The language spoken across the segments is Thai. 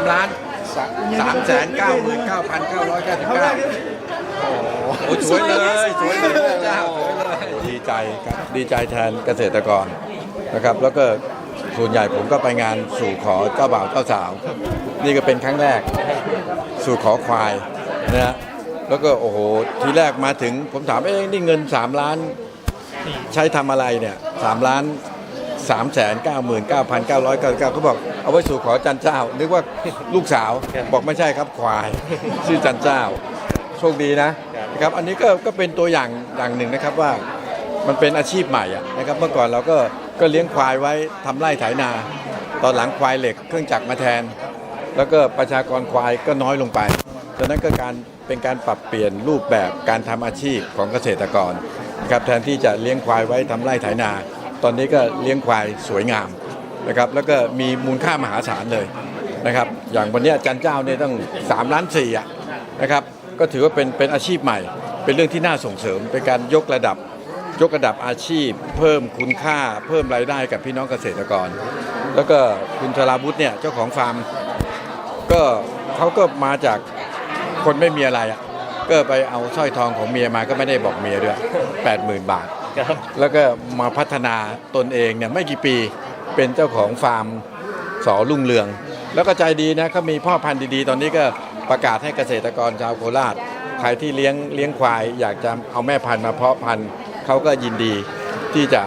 ามล้านสามแสนเก้าหมื่นเก้าพันเก้าร้อยเก้าสิบเก้าโอ้โหสวยเลยสวยเลยเจ้าสวยเลยดีใจครับดีใจแทนเกษตรกรนะครับ แล้วก็ส่วนใหญ่ผมก็ไปงานสู่ขอเจ้าบ่าวเจ้าสาว นี่ก็เป็นครั้งแรกสู่ขอควายนะฮะแล้วก็โอ้โหทีแรกมาถึงผมถามเอ๊ะนี่เงิน 3 ล้าน ใช้ทำอะไรเนี่ยสามล้าน สามแสนเก้าหมื่นเก้าพันเก้าร้อยเก้าเก้าเขาบอกเอาไว้สู่ขอจันเจ้า นึกว่าลูกสาวบอกไม่ใช่ครับควาย ชื่อจันเจ้า โชคดีนะนะครับอันนี้ก็ก็เป็นตัวอย่างอย่างหนึ่งนะครับว่ามันเป็นอาชีพใหม่อะนะครับเมื่อก่อนเราก็ก็เลี้ยงควายไว้ทำไร่ไถนา ตอนหลังควายเหล็กเครื่องจักรมาแทน แล้วก็ประชากรควายก็น้อยลงไปดังนั้นก็การเป็นการปรับเปลี่ยนรูปแบบการทำอาชีพของเกษตรกรนะครับแทนที่จะเลี้ยงควายไว้ทำไร่ไถนา ตอนนี้ก็เลี้ยงควายสวยงามนะครับแล้วก็มีมูลค่ามหาศาลเลยนะครับอย่างวันนี้จันเจ้าเนี่ยต้อง3ล้านสี่อะนะครับก็ถือว่าเป็นเป็นอาชีพใหม่ เป็นเรื่องที่น่าส่งเสริมเป็นการยกระดับยกระดับอาชีพ เพิ่มคุณค่า เพิ่มรายได้กับพี่น้องเกษตรกร แล้วก็คุณชลาบุตรเนี่ยเจ้าของฟาร์มก็เขาก็มาจากคนไม่มีอะไรอะก็ไปเอาสร้อยทองของเมียมาก็ไม่ได้บอกเมียด้วย 80,000 บาท แล้วก็มาพัฒนาตนเองเนี่ยไม่กี่ปีเป็นเจ้าของฟาร์มสอรุ่งเรือง แล้วก็ใจดีนะเขามีพ่อพันธุ์ดีๆ ตอนนี้ก็ประกาศให้เกษตรกรชาวโคราชใครที่เลี้ยงเลี้ยงควาย อยากจะเอาแม่พันธุ์มาเพาะพันธุ์เขาก็ยินดีที่จะ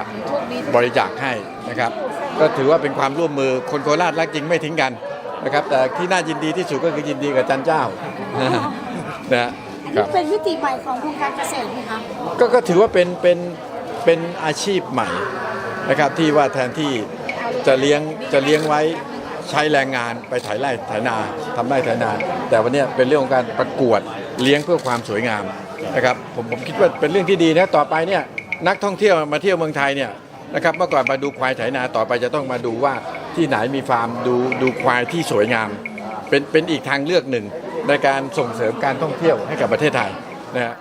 บริจาคให้นะครับ ก็ถือว่าเป็นความร่วมมือคนโคราชรักจริงไม่ทิ้งกันนะครับแต่ที่น่ายินดีที่สุดก็คือยินดีกับจันเจ้านะฮะอันครันี้บเป็นวิธีใหม่ของโครงการเกษตรไหมคะก็ก็ถือว่าเป็นเป็น เป็นอาชีพใหม่นะครับที่ว่าแทนที่จะเลี้ยงจะเลี้ยงไว้ใช้แรงงานไปไถไร่ไถนาทำไร่ไถนา แต่วันนี้เป็นเรื่องของการประกวดเลี้ยงเพื่อความสวยงามนะครับผมผมคิดว่าเป็นเรื่องที่ดีนะต่อไปเนี่ยนักท่องเที่ยวมาเที่ยวเมืองไทยเนี่ยนะครับเมื่อก่อนมาดูควายไถนาต่อไปจะต้องมาดูว่าที่ไหนมีฟาร์มดูดูควายที่สวยงาม เป็นเป็นอีกทางเลือกหนึ่งในการส่งเสริมการท่องเที่ยวให้กับประเทศไทยนะฮะ